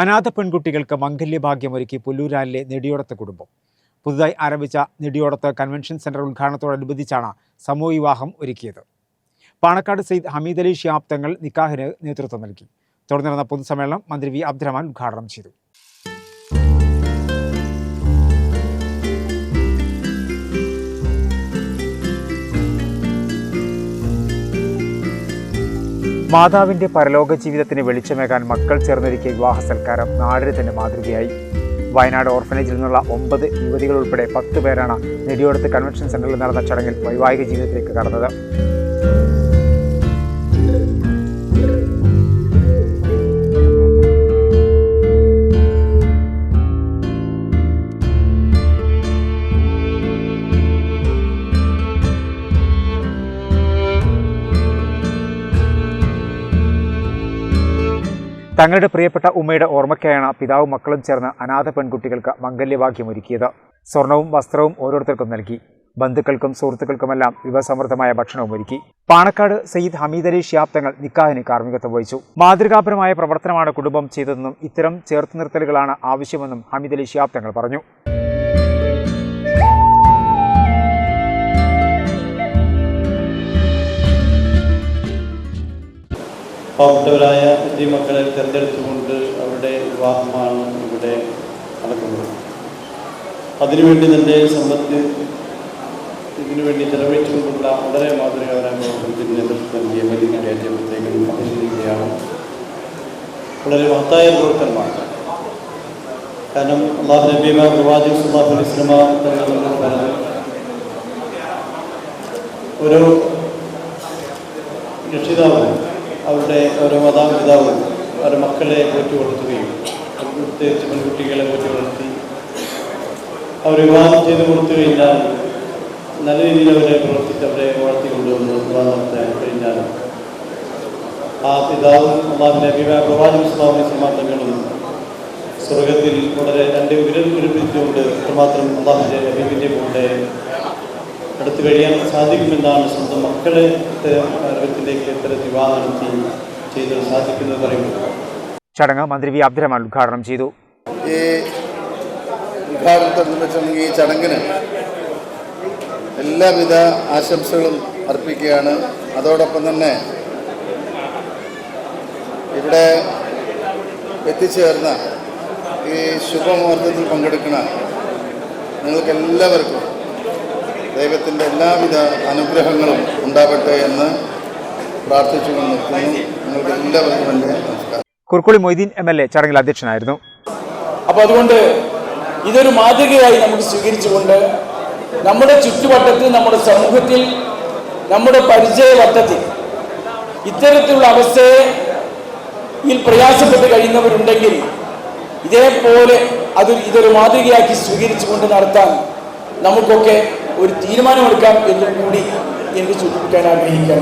അനാഥ പെൺകുട്ടികൾക്ക് മംഗല്യഭാഗ്യമൊരുക്കി പുല്ലൂരാനിലെ നെടിയോടത്ത് കുടുംബം. പുതുതായി ആരംഭിച്ച നെടിയോടത്ത് കൺവെൻഷൻ സെന്റർ ഉദ്ഘാടനത്തോടനുബന്ധിച്ചാണ് സമൂഹവിവാഹം ഒരുക്കിയത്. പാണക്കാട് സെയ്ദ് ഹമീദ് അലി ഷിയാബ് തങ്ങൾ നിക്കാഹിന് നേതൃത്വം നൽകി. തുടർന്ന് നടന്ന പൊതുസമ്മേളനം മന്ത്രി വി അബ്ദുറഹ്മാൻ ഉദ്ഘാടനം ചെയ്തു. മാതാവിന്റെ പരലോക ജീവിതത്തിന് വെളിച്ചമേകാൻ മക്കൾ ചേർന്നൊരുക്കിയ വിവാഹ സൽക്കാരം നാടിന് തന്നെ മാതൃകയായി. വയനാട് ഓർഫനേജിൽ നിന്നുള്ള ഒമ്പത് യുവതികൾ ഉൾപ്പെടെ പത്ത് പേരാണ് നെടിയോടത്ത് കൺവെൻഷൻ സെന്ററിൽ നടന്ന ചടങ്ങിൽ വൈവാഹിക ജീവിതത്തിലേക്ക് കടന്നത്. തങ്ങളുടെ പ്രിയപ്പെട്ട ഉമ്മയുടെ ഓർമ്മയ്ക്കായാണ് പിതാവും മക്കളും ചേർന്ന് അനാഥ പെൺകുട്ടികൾക്ക് മംഗല്യവാക്യം ഒരുക്കിയത് സ്വർണവും വസ്ത്രവും ഓരോരുത്തർക്കും നൽകി. ബന്ധുക്കൾക്കും സുഹൃത്തുക്കൾക്കുമെല്ലാം വിഭവസമൃദ്ധമായ ഭക്ഷണവും ഒരുക്കി. പാണക്കാട് സയ്യിദ് ഹമീദ് അലി ഷിയാബ് തങ്ങൾ നിക്കാഹിന് കാർമ്മികത്വം വഹിച്ചു. മാതൃകാപരമായ പ്രവർത്തനമാണ് കുടുംബം ചെയ്തതെന്നും ഇത്തരം ചേർത്ത് നിർത്തലുകളാണ് ആവശ്യമെന്നും ഹമീദ് അലി ഷിയാബ് തങ്ങൾ പറഞ്ഞു. പാവപ്പെട്ടവരായ ഈ മക്കളെ തിരഞ്ഞെടുത്തുകൊണ്ട് അവരുടെ വിവാഹമാണ് ഇവിടെ നടക്കുന്നത്. അതിനുവേണ്ടി തന്നെ സമ്പത്ത് ഇതിനുവേണ്ടി ചെലവഴിച്ചുകൊണ്ടുള്ള വളരെ മാതൃകാപരമായ നേതൃത്വം നൽകിയ വലിയ പ്രത്യേകം അഭിനന്ദിക്കുകയാണ് വളരെ മഹത്തായ പ്രവർത്തനമാണ്. കാരണം അള്ളാഹു നബീമ പറഞ്ഞത് ഒരു രക്ഷിതാവ് അവരുടെ ഓരോ മാതാപിതാവും അവരുടെ മക്കളെ പോറ്റി വളർത്തുകയും പ്രത്യേകിച്ച് പെൺകുട്ടികളെ പോറ്റി വളർത്തി അവർ വിവാഹം ചെയ്ത് കൊടുത്തു കഴിഞ്ഞാൽ നല്ല രീതിയിൽ അവരെ പ്രവർത്തിച്ച് അവരെ വളർത്തി കൊണ്ടുവന്ന് വിവാഹം നടത്താൻ കഴിഞ്ഞാൽ ആ പിതാവും അള്ളാഹിന്റെ അഭിപ്രായ പ്രവാചക സ്വഭാവ സമാധാനങ്ങളും സ്വർഗത്തിൽ വളരെ രണ്ട് വിരൽ പിടിപ്പിച്ചുകൊണ്ട് എത്രമാത്രം അള്ളാഹിന്റെ അഭിവിന്റെ കൊണ്ട് അടുത്ത് കഴിയാൻ സാധിക്കുമെന്നാണ് സ്വന്തം മക്കളെ അറിവത്തിലേക്ക് എത്ര വിവാഹം നടത്തി ചെയ്ത് സാധിക്കുന്നത് പറയുന്നത്. ചടങ്ങ് മന്ത്രി വി അബ്ദുറഹ്മാൻ ഉദ്ഘാടനം ചെയ്തു. ഈ ഉദ്ഘാടനത്തെ ഈ ചടങ്ങിന് എല്ലാവിധ ആശംസകളും അർപ്പിക്കുകയാണ്. അതോടൊപ്പം തന്നെ ഇവിടെ എത്തിച്ചേർന്ന ഈ ശുഭമുഹൂർത്തത്തിൽ പങ്കെടുക്കുന്ന നിങ്ങൾക്ക് എല്ലാവർക്കും ദൈവത്തിന്റെ എല്ലാവിധ അനുഗ്രഹങ്ങളും ഉണ്ടാവട്ടെ എന്ന് പ്രാർത്ഥിച്ചു നിർത്തുന്നു നിങ്ങൾക്ക് എല്ലാവർക്കും എന്റെ നമസ്കാരം. Kurkkuli Moideen M L A ചടങ്ങിൽ അധ്യക്ഷനായിരുന്നു. അപ്പോൾ അതുകൊണ്ട് ഇതൊരു മാതൃകയായി നമുക്ക് സ്വീകരിച്ചുകൊണ്ട് നമ്മുടെ ചുറ്റുവട്ടത്തിൽ നമ്മുടെ സമൂഹത്തിൽ നമ്മുടെ പരിചയവട്ടത്തിൽ ഇത്തരത്തിലുള്ള അവസ്ഥയെ ഈ പ്രയാസപ്പെട്ട് കഴിയുന്നവരുണ്ടെങ്കിൽ ഇതേപോലെ അത് ഇതൊരു മാതൃകയാക്കി സ്വീകരിച്ചുകൊണ്ട് നടത്താൻ നമുക്കൊക്കെ ഒരു തീരുമാനമെടുക്കാം എന്നും കൂടി എനിക്ക് സൂചിപ്പിക്കാൻ ആഗ്രഹിക്കാൻ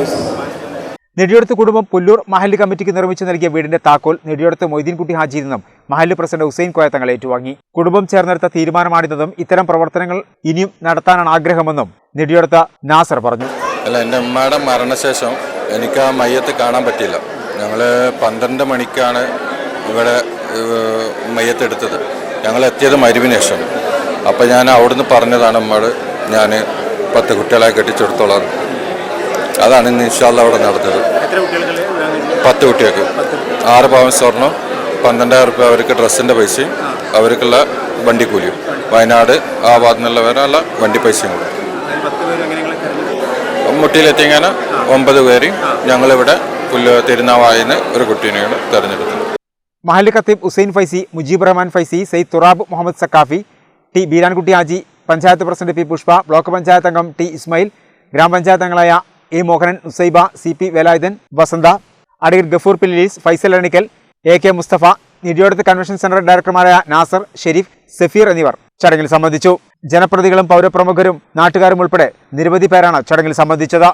നെടിയോടത്ത് കുടുംബം പുല്ലൂർ മഹല്ല് കമ്മിറ്റിക്ക് നിർമ്മിച്ചു നൽകിയ വീടിന്റെ താക്കോൽ നെടിയോടത്ത് മൊയ്തീൻകുട്ടി ഹാജിയിൽ നിന്നും മഹല്ല് പ്രസിഡന്റ് ഹുസൈൻ കോയ തങ്ങൾ ഏറ്റുവാങ്ങി. കുടുംബം ചേർന്നെടുത്ത തീരുമാനമാണിതെന്നും ഇത്തരം പ്രവർത്തനങ്ങൾ ഇനിയും നടത്താനാണ് ആഗ്രഹമെന്നും നെടിയോടത്ത് നാസർ പറഞ്ഞു. അല്ല എന്റെ ഉമ്മയുടെ മരണശേഷം എനിക്ക് ആ മയ്യത്ത് കാണാൻ പറ്റിയില്ല. ഞങ്ങൾ പന്ത്രണ്ട് മണിക്കാണ് ഇവിടെ മയ്യത്തെടുത്തത് മയ്യത്ത് എടുത്തത്. ഞങ്ങൾ എത്തിയത് മരുവിന് ശേഷം. അപ്പോൾ ഞാൻ അവിടുന്ന് പറഞ്ഞതാണ് നമ്മൾ ഞാൻ പത്ത് കുട്ടികളെ കെട്ടിച്ചെടുത്തോളാം. അതാണ് ഇന്ന് ഇൻഷാല്ല അവിടെ നടന്നത്. പത്ത് കുട്ടികൾക്ക്. ആറ് പവൻ സ്വർണം പന്ത്രണ്ടായിരം റുപ്യ അവർക്ക് ഡ്രസ്സിന്റെ പൈസയും അവർക്കുള്ള വണ്ടിക്കൂലിയും. വയനാട് ആ ഭാഗത്തു നിന്നുള്ളവരുള്ള വണ്ടി പൈസയും കൂടെ. മുട്ടിയിലെത്തിങ്ങനെ ഒമ്പത് പേരെയും ഞങ്ങളിവിടെ പുല്ല് തിരുനാവായിന്ന് ഒരു കുട്ടീനെയാണ് തെരഞ്ഞെടുത്തത് മഹലി ഖത്തീബ് Hussain Faizy Mujeeb Rahman Faizy Sayyid Thurab Muhammad Saqafi T Beerankutty Haji panchayat president P Pushpa block panchayat അംഗം ടി ഇസ്മായിൽ ഗ്രാമപഞ്ചായത്ത് അംഗങ്ങളായ A Mohanan Usaiba C P Velayudhan Vasantha അടീർ Gafoor പിലീസ് Faisal Anikkal A K Musthafa നിര്യോടത്ത് convention centre ഡയറക്ടർമാരായ നാസർ ഷെരീഫ് സഫീർ എന്നിവർ ചടങ്ങിൽ സംബന്ധിച്ചു. ജനപ്രതികളും പൗരപ്രമുഖരും നാട്ടുകാരും ഉൾപ്പെടെ നിരവധി പേരാണ് ചടങ്ങിൽ സംബന്ധിച്ചത്.